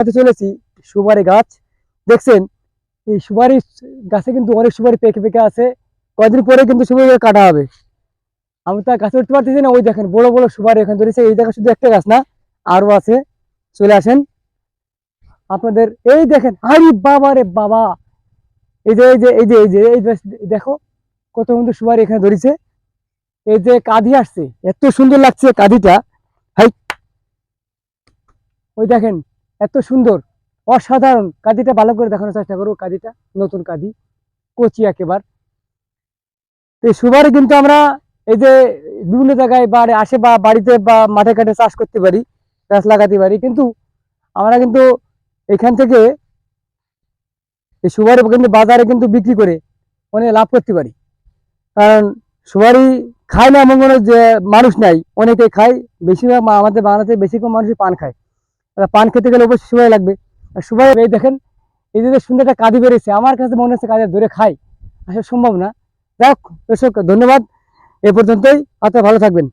হাতে চলেছি, সুপারি গাছ। দেখছেন, এই সুপারি গাছে কিন্তু অনেক সুপারি পেকে পেকে আছে। কয়েকদিন পরে কিন্তু সুপারি কাটা হবে। আমি তো আর গাছে উঠতে পারতেছি না। ওই দেখেন, বড় বড় সুপারি এখানে ধরেছে। এই দেখেন শুধু একটা গাছ না আরও আছে। চলে আসেন। আপনাদের, এই দেখেন, আরে বাবা রে বাবা! এই যে এই যে এই যে এই যে, এই দেখো কত সুন্দর সুপারি এখানে ধরেছে। এই যে কাঁধি আসছে। এত সুন্দর লাগছে কাঁধিটা। হাই! ওই দেখেন এত সুন্দর, অসাধারণ কাঁদিটা ভালো করে দেখানোর চেষ্টা করব, কাঁদিটা, নতুন কাঁদি, কচি একেবার। তো সুপারি কিন্তু আমরা এই যে বিভিন্ন জায়গায় বা আসে বা বাড়িতে বা মাঠে ঘাটে চাষ করতে পারি, গাছ লাগাতে পারি, কিন্তু আমরা কিন্তু এখান থেকে এই সুপারি কিন্তু বাজারে কিন্তু বিক্রি করে অনেক লাভ করতে পারি। কারণ সুপারি খায় না এমন কোনো যে মানুষ নাই, অনেকে খায়, বেশিরভাগ আমাদের বাংলাদেশে বেশি কম মানুষই পান খায়। পান খেতে গেলে অবশ্যই সুবাই লাগবে। আর সুপারি এই দেখেন, এই যে সুন্দর একটা কাঁদি বেরিয়েছে, আমার কাছে মনে হচ্ছে কাঁদে ধরে খাই। আসলে সম্ভব না। যাক, দর্শক, ধন্যবাদ। এ পর্যন্তই। আপনারা ভালো থাকবেন।